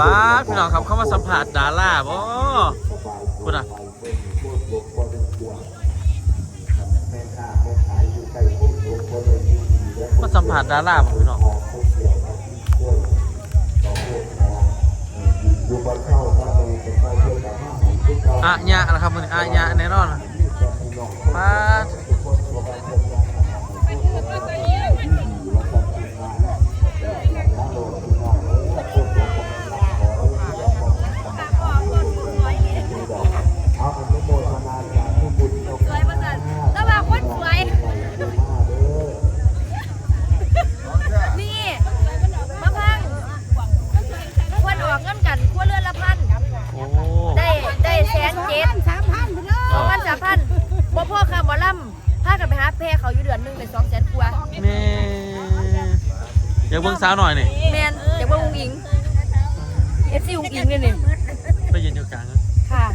ป้าพี่น้องครับเข้ามาสัมผัสดาราบ่คุณอะมาสัมผัสดาราบ่พี่น้องอะยะนะครับมันอะยะแน่นอนป้า อยากเบิ่งสาวหน่อยนี่แมนอยากว่าอุ้งอิงเอฟซีอุ้งอิงนี่นี่ไปยืนอยู่กลางนะค่ะ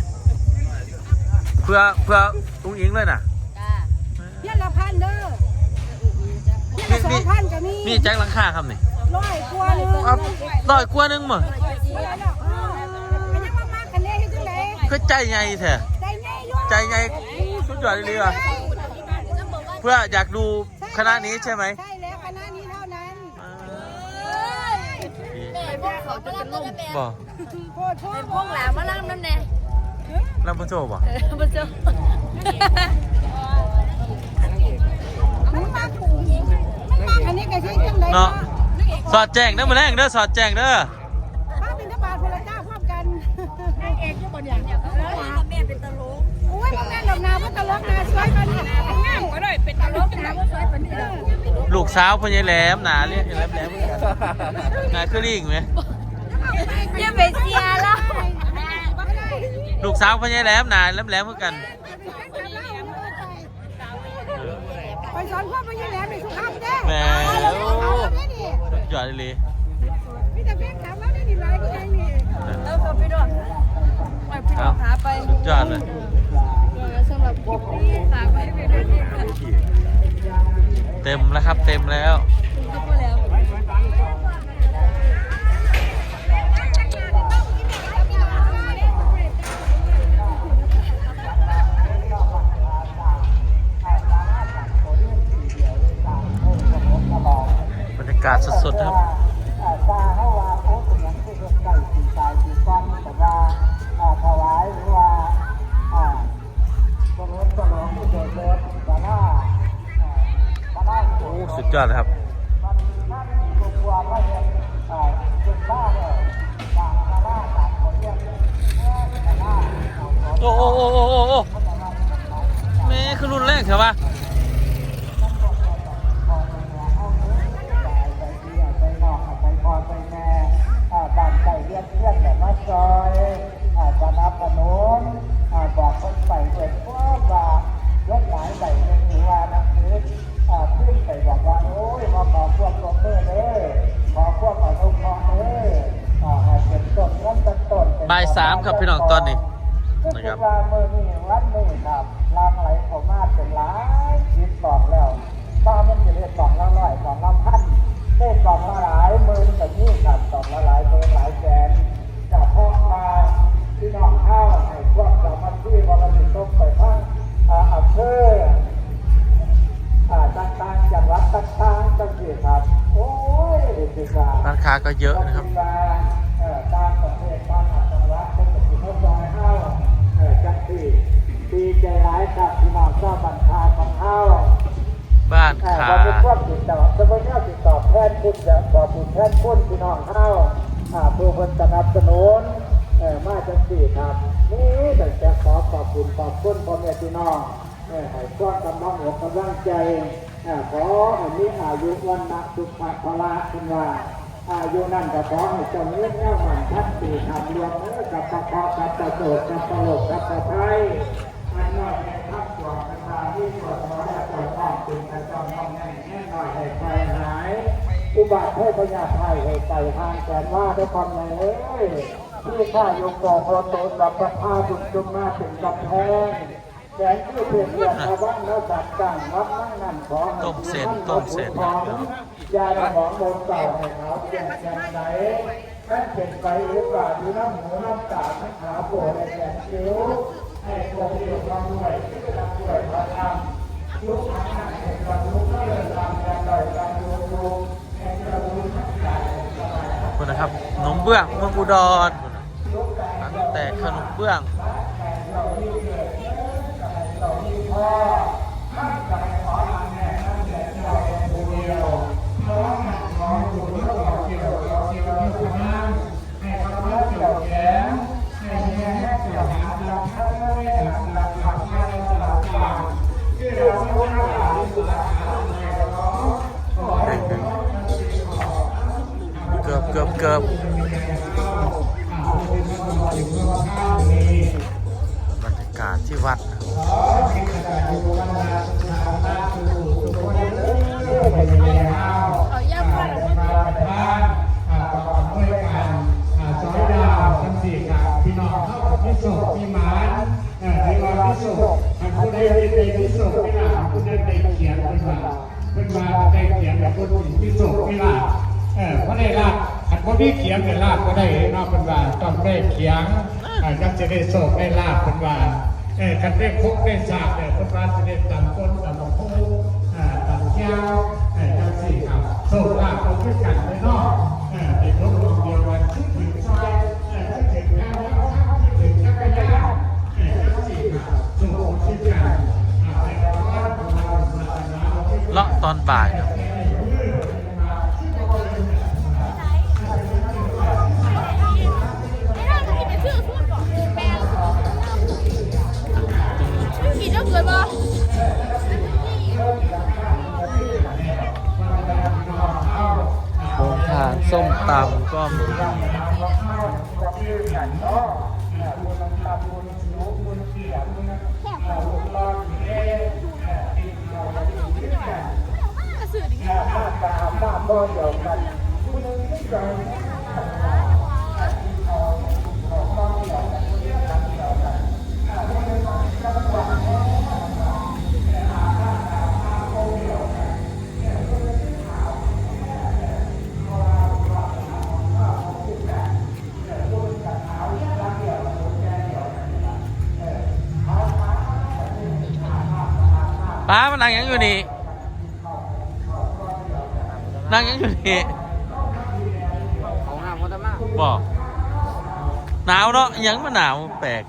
เพื่อเพื่ออุ้งอิงเลยน่ะจ้าเยี่ยละพันเด้อเยี่ยละสองพันก็มีมีแจ็คหลังคาครับนี่ร้อยกว่าเลยเอาร้อยกว่าหนึงมั้งอันนี้มากๆกันเลยที่ไหนคือใจใหญ่แท้ใจใหญ่ด้วยใจใหญ่สุดยอดเลยว่ะเพื่ออยากดูคณะนี้ใช่ไหมใช่แล้วคณะนี้เท่านั้น ไอ้พวก เขาจะเป็นลมบอกโคตรโคไอ้ตรพวกหลามมาล่ำนั่นแน่รับผู้โชว์บ่เออมาเจอมันมากถูกมันมากอันนี้ก็ใช่จังไดเนาะสอดแจ้งเด้อมาแรงเด้อสอดแจ้งเด้อมาเป็นทบาทพลเจ้าพร้อมกันนางเอกอยู่บนอย่างแม่เป็นตลกโอ้ยมันแม่ดอกนาว่าตลกนาสวยกันเนี่ยงามก็ได้เป็นตลกนาว่าสวยเป็นเด้อลูกสาวพ่อใหญ่แหลมหนาเรียกแหลมแหลมเหมือนกันหนาคือลิงไหม อย่าไปเสียแล้วลูกสาวพ่อใหญ่แหลมหนาแหลมแหลมเหมือนกันไปสอนพ่อไปยี่แหลมในสุขภาพเด้แหมสุดยอดเลยมีแต่เพียงถามว่าได้ดีไรก็ได้นี่แล้วก็พี่ดอกไปพี่ดอกหาไปสุดยอดเลยสำหรับคลิปนี้ฝากไว้เป็นด้วยค่ะเต็มแล้วครับเต็มแล้วางคนเรียกแต่ว่าเอาของโอ้โอ้โอ้โอ้โอ้โอ้แม่คือรุ่นแรกใช่ปะ บ่ายสามครับพี่น้องตอนนี้นะนะคครัรับบว่ามือนี้วันนี้ครับลางไหลเข้ามาเป็นหลายคิดบอกแล้วถ้ามันจะเรียกสองละร้อยสองละพันเลขสองละหลายหมื่นแบบนี้ครับสองละหลายหมื่นหลายแสนจากพ่อมาพี่น้องเข้าให้พวกสามัญที่บริสุทธิ์ต้องไปทั้งอ่าอำเภออ่าต่างๆจังหวัดต่างๆจังหวัดครับโอ้ยดีจังร้านค้าก็เยอะนะครับ เอ่อต่างประเทศต่างจังหวัดเป็นสิบหกร้อยเท่าเอ่อจังที่ดี ใจร้ายครับพี่น้องชอบบัญชาของเท่าบ้านเอ่อค้าวันนี้พวกติดต่อจะไม่น่าติดต่อแทนคุณจะบอกคุณแทนคุณพี่น้องเท่าอ่าผู้คนสนับสนุนเอ่อมาจังสี่ครับนี่แต่จะขอขอบคุณขอบคุณพ่อแม่พี่น้องเอ่อให้ความกำลังอกกำลังใจเอ่อขอให้มีอายุวันนะสุขภาละคุณว่าอายุนั่นก็ขอให้เจาเนื้อแก้วมันทัดสีทำรวมเนื้อกับปะพอกับประโสดกับตลกกับประไทยอั น้อยในทักตัวกระทาที่ตัวน้อยตัวพ่อคุณกระจอมน้องแน่แน่หน่อยให้ใครหาย อุบัติให้พญาไทยให้ไก่ทางแสนว่าด้วยความใหญ่เอ้ยที่ข้าโยกบอกโรโตกับประพาบุญจุมมาถึงกับแพงแสนที่เพียงเรียนมาวังแล้วสัตว์จังวัดนั่งนั่นขอให้ต้มเส้นต้มเส้นยาดองมนต์เก่าให้เขาเปลี่แปลงไหนท่นเป็นไปหรือเปล่าดูน้ำหูน้ำตาทั้งขาปวดแสบคิ้ว ให้ตัวเดียวความรวยที่จะรวยพระธรรมลุกทางแห่งความลุกเดินทางการลอยการรวมรวมแห่งความรู้ทั้งหลายขอบคุณนะครับนมเบื้องเมืองอุดรร้านแต่ขนมเบื้องเใดได้เขียนเป็นว่าเป็นว่าได้เขียนแบบคนพิสุไม่ล่ะเออเพราะได้ลาบขันคนที่เขียนเป็นลาบก็ได้นอกเป็นว่าต้องได้เขียงอ่าจังจะได้โศกได้ลาบเป็นว่า เออคันได้คุกได้สาบเนี่ยเป็นว่าจะได้ตำก้นต่ำพูอ่าตำแก้วเออจังสี่ครับโศกลาบเอาขึ้นกันเลยเนาะเออเป็นรวมรวมเดียวกันขึ้นถึงซอยเออขึ้นถึงแล้วแล้วขึ้นถึงจักรยานเออจังสี่ครับโศกขึ้นกันอ่เป็นว่าของเลอดเลาะตอนบ่าย ตำก็มีกระสือดิป้า มันนั่งยังอยู่นี่นั่งยังอยู่นี่บอกหนาวเนาะยังมาหนาวแปลก